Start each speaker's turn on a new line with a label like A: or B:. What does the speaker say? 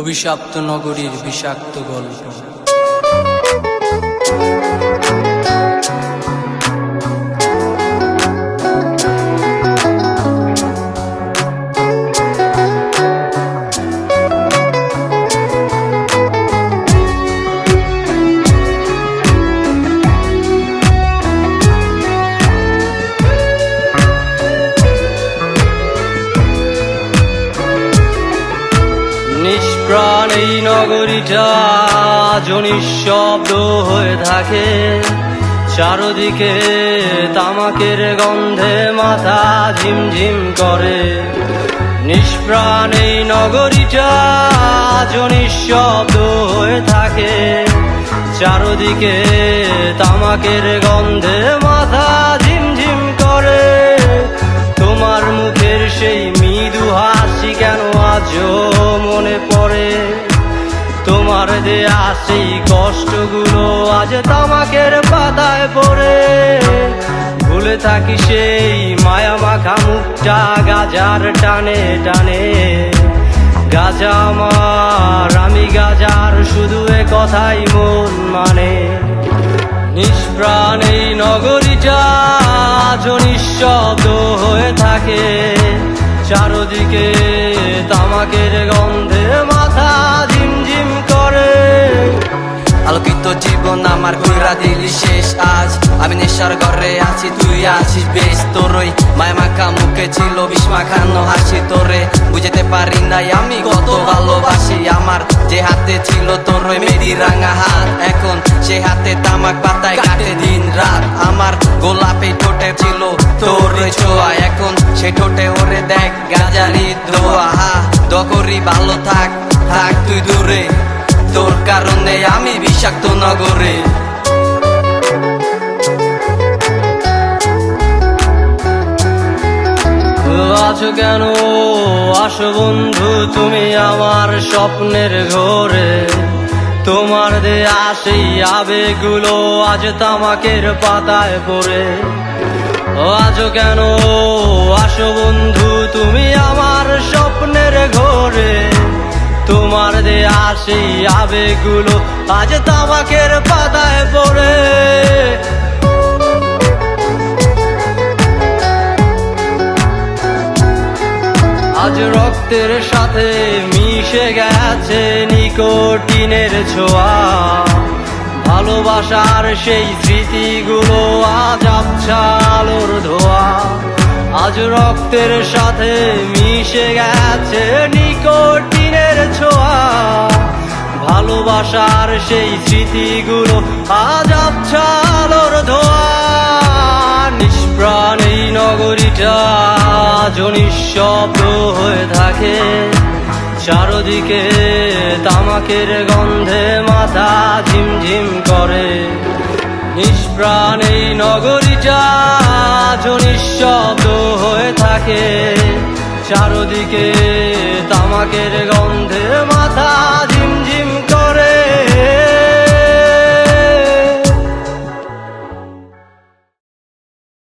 A: অভিশপ্ত নগরীর বিষাক্ত গল্প।
B: আজ নিঃশব্দ হয়ে থাকে। চারদিকে তামাকের গন্ধে মাথা ঝিমঝিম করে। নিষ্প্রাণ এই নগরীটা আজ নিঃশব্দ হয়ে থাকে। চারদিকে তামাকের গন্ধে মাথা দেয়া সেই কষ্টগুলো আজ তামাকের পাতায় পড়ে। ভুলে থাকি সেই মায়া মাখা মুখটা গাজার টানে টানে। গাজা আমার, আমি গাজার, শুধু এ কথাই মন মানে। নিষ্প্রাণ এই নগরীটা আজ নিঃশব্দ হয়ে থাকে। চারদিকে তামাকের গন্ধে
C: আমার কইরা দিলি শেষ। আজ আমি নেশার ঘরে আছি, তুই আছিস বেশ। তোরই মায়া মাখা মুখে ছিল বিষ মাখানো হাসি তোরে। বুঝতে পারি নাই আমি কত ভালোবাসি। আমার যে হাতে ছিল তোরই মেরি রাঙা হাত, এখন সে হাতে তামাক পাতায় কাটে দিন রাত। আমার গোলাপে ঠোঁটে ছিল তোর ছোঁয়া, এখন সে ঠোঁটে ওরে দেখ গাজারি দোয়া হা দকরি ভালো থাক থাক তুই দূরে। তোর কারণে আমি বিষাক্ত নগরে।
B: আছো কেন? আসো বন্ধু, তুমি আমার স্বপ্নের ঘরে। তোমার দেয়া সেই আবেগুলো আজ তামাকের পাতায় পড়ে। আছো কেন? আসো বন্ধু, তুমি আমার স্বপ্নের ঘরে। তোমার দেয়া সেই আবেগুলো আজ তামাকের পাতায় পড়ে। আজ রক্তের সাথে মিশে গেছে নিকোটিনের ছোঁয়া। ভালোবাসার সেই স্মৃতিগুলো আজ আবছা আলোর ধোয়া। আজ রক্তের সাথে মিশে গেছে ছোঁয়া ভালোবাসার সেই স্মৃতিগুলো আজ আবছা আলোর ধোয়া। নিষ্প্রাণ এই নগরীটা আজ নিঃশব্দ হয়ে থাকে। চারদিকে তামাকের গন্ধে মাথা ঝিমঝিম করে। নিষ্প্রাণ এই নগরীটা আজ নিঃশব্দ হয়ে থাকে। চারদিকে তামাকের গন্ধে